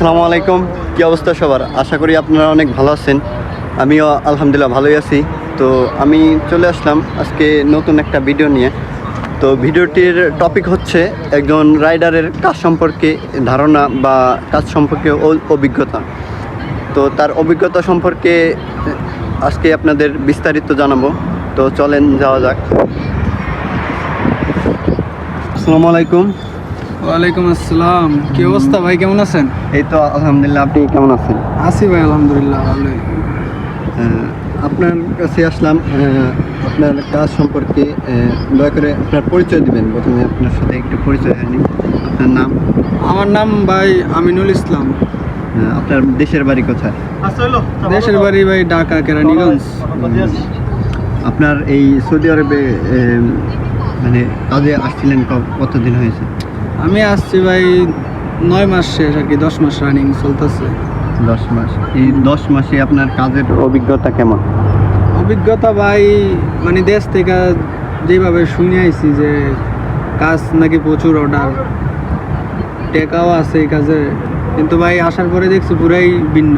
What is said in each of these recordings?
আসসালামু আলাইকুম। কী অবস্থা সবার? আশা করি আপনারা অনেক ভালো আছেন। আমিও আলহামদুলিল্লাহ ভালোই আছি। তো আমি চলে আসলাম আজকে নতুন একটা ভিডিও নিয়ে। তো ভিডিওটির টপিক হচ্ছে একজন রাইডারের কাজ সম্পর্কে ধারণা বা কাজ সম্পর্কে অভিজ্ঞতা। তো তার অভিজ্ঞতা সম্পর্কে আজকে আপনাদের বিস্তারিত জানাব। তো চলেন যাওয়া যাক। আসসালামু আলাইকুম। ওয়ালাইকুম আসসালাম। কি অবস্থা ভাই কেমন আছেন? এই তো আলহামদুলিল্লাহ আপনি কেমন আছেন? আছি ভাই আলহামদুলিল্লাহ ভালোই। আপনার কাছে আসলাম আপনার কাজ সম্পর্কে দয়া করে আপনার পরিচয় দিবেন প্রথমে আপনার সাথে একটু পরিচয় হয়নি। আপনার নাম? আমার নাম ভাই আমিনুল ইসলাম। আপনার দেশের বাড়ি কোথায়? দেশের বাড়ি ভাই ঢাকা কেরানীগঞ্জ। আপনার এই সৌদি আরবে মানে কাজে আসছিলেন কতদিন হয়েছে? আমি আসছি ভাই নয় মাস শেষ আর কি দশ মাস রানিং চলতেছে। দশ মাস। এই দশ মাসে আপনার কাজের অভিজ্ঞতা কেমন? অভিজ্ঞতা ভাই মানে দেশ থেকে যেভাবে শুনে আইছি যে কাজ নাকি প্রচুর অর্ডার টেকাও আছে এই কাজে কিন্তু ভাই আসার পরে দেখছি পুরাই ভিন্ন।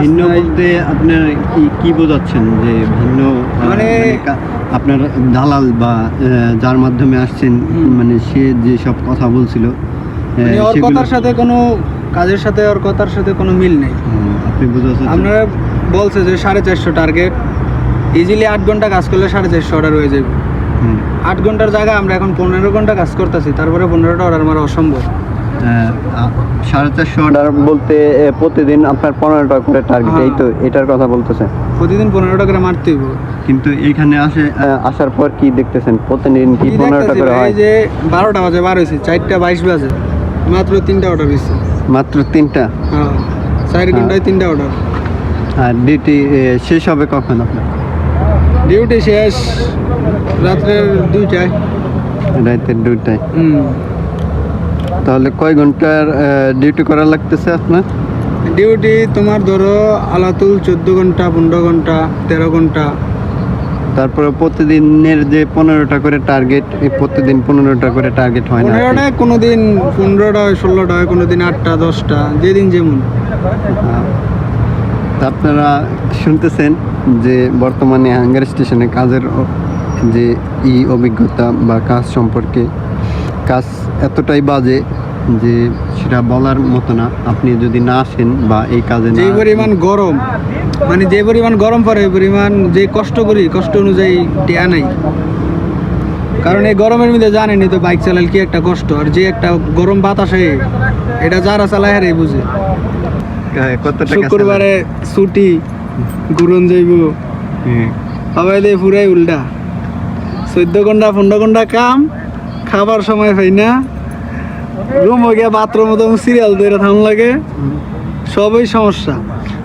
ভিন্ন। বলতে আপনার কি কি বোঝাচ্ছেন যে ভিন্ন আহ, মানে- কা- আপনার দালাল বা যার মাধ্যমে আসছেন মানে সে যে সব কথা বলছিল মানে ওর কথার সাথে কোনো কাজের সাথে ওর কথার সাথে কোনো মিল নেই। আপনি বুঝাচ্ছেন আপনারা বলছে যে সাড়ে চারশো টার্গেট ইজিলি আট ঘণ্টা কাজ করলে সাড়ে চারশো অর্ডার হয়ে যাবে। আট ঘণ্টার জায়গায় আমরা এখন পনেরো ঘণ্টা কাজ করতেছি তারপরে পনেরোটা অর্ডার মারা অসম্ভব। সাড়ে চারশো অর্ডার বলতে প্রতিদিন আপনার পনেরোটা করে টার্গেট হ্যাঁ। এই তো এটার কথা বলতেছেন প্রতিদিন পনেরোটা করে মারতে হইব। কিন্তু এখানে আসে আসার পর কি দেখতেছেন? প্রতিদিন কি পনেরোটা করে হয়? এই যে বারোটা বাজে বার হয়েছে চারটা বাইশ বাজে মাত্র তিনটা অর্ডার হয়েছে মাত্র তিনটা? হ্যাঁ চার ঘন্টায় তিনটা অর্ডার আর ডিউটি শেষ হবে কখন আপনার? ডিউটি শেষ রাত্রের দুইটায়। রাতের দুইটায়। হুম। তাহলে কয় ঘণ্টার ডিউটি করা লাগতেছে আপনার? ডিউটি তোমার ধরো আলাতুল চোদ্দ ঘণ্টা পনেরো ঘণ্টা তেরো ঘণ্টা। তারপরে প্রতিদিনের যে পনেরোটা করে টার্গেট এই প্রতিদিন পনেরোটা করে টার্গেট হয় না? পনেরোটায় কোনো দিন পনেরোটা হয় ষোলোটা হয় কোনো দিন আটটা দশটা যেদিন যেমন। তা আপনারা শুনতেছেন যে বর্তমানে হাঙ্গার স্টেশনে কাজের যে ই অভিজ্ঞতা বা কাজ সম্পর্কে কাজ এতটাই বাজে যে সেটা বলার মতো না। আপনি যদি না আসেন বা এই কাজে যে পরিমাণ গরম মানে যে পরিমাণ গরম পড়ে এই পরিমাণ যে কষ্ট করি কষ্ট অনুযায়ী টেয়া নাই। কারণ এই গরমের মধ্যে জানেনি তো বাইক চালালে কি একটা কষ্ট আর যে একটা গরম বাতাসে এটা যারা চালায় হারে বুঝে। হ্যাঁ, কত শুক্রবারে ছুটি ঘুরন যাইব। হুম। সবাই দিয়ে পুরাই উল্টা। চোদ্দ ঘণ্টা পনেরো ঘণ্টা কাম খাবার সময় পাই না। রুম গিয়া বাথরুম মতো সিরিয়াল ধরে থাম লাগে। সবই সমস্যা।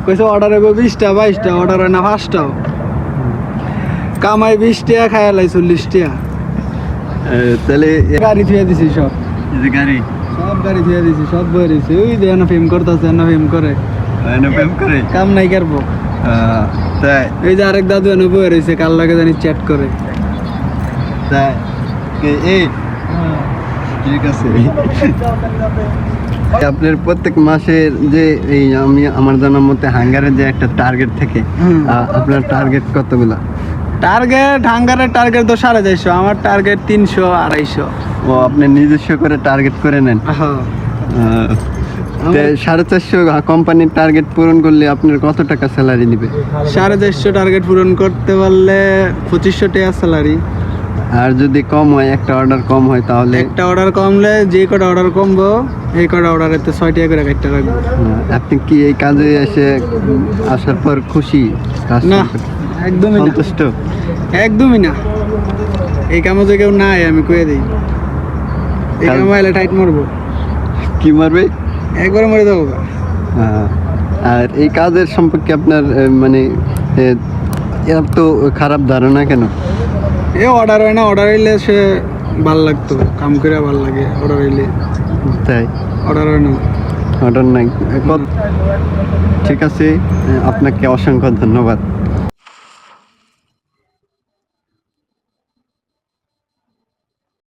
কইছে অর্ডার হবে বিশটা বাইশটা অর্ডার হয় না পাঁচটাও। কামাই বিশ টাকা খাই লাই চল্লিশ টাকা তাহলে গাড়ি থুয়ে দিছি সব। গাড়ি। সব গাড়ি থুয়ে দিছি সব বয়ে দিছি ওই যে এনে ফেম করতেছে এনে ফেম করে। প্রেম করে? কাম নাই কারবো। তাই। এই যে আরেক দাদু এনে বয়ে রয়েছে কার লাগে জানি চ্যাট করে। তাই। এই ঠিক আছে। আপনার প্রত্যেক মাসে যে এই আমি আমার জানার মতে হাঙ্গারের যে একটা টার্গেট থাকে আপনার টার্গেট কতগুলা? টার্গেট হাঙ্গারের টার্গেট তো সাড়ে চারশো আমার টার্গেট তিনশো আড়াইশো। ও আপনি নিজস্ব করে টার্গেট করে নেন। সাড়ে চারশো কোম্পানির টার্গেট পূরণ করলে আপনার কত টাকা স্যালারি দিবে সাড়ে চারশো টার্গেট পূরণ করতে পারলে পঁচিশশো টাকা স্যালারি আর যদি কম হয় একটা অর্ডার কম হয় তাহলে একটা অর্ডার কমলে যে কটা অর্ডার কমবো এই কটা অর্ডারেতে ছয় টাকা করে কাটতে রাখব আপনি কি এই কাজে এসে আসার পর খুশি? না একদমই না। সন্তুষ্ট? একদমই না। এই কামে যে কেউ নাই আমি কয়ে দিই। এই কামে এলে টাইট মারবো। কি মারবে? একবারে মরে দেবো আর এই কাজের সম্পর্কে আপনার মানে এত খারাপ ধারণা কেন? এ অর্ডার হয় না অর্ডার হইলে সে ভালো লাগতো কাম করে ভালো লাগে অর্ডার হইলে। তাই? অর্ডার হয় না। অর্ডার নাই। ঠিক আছে আপনাকে অসংখ্য ধন্যবাদ।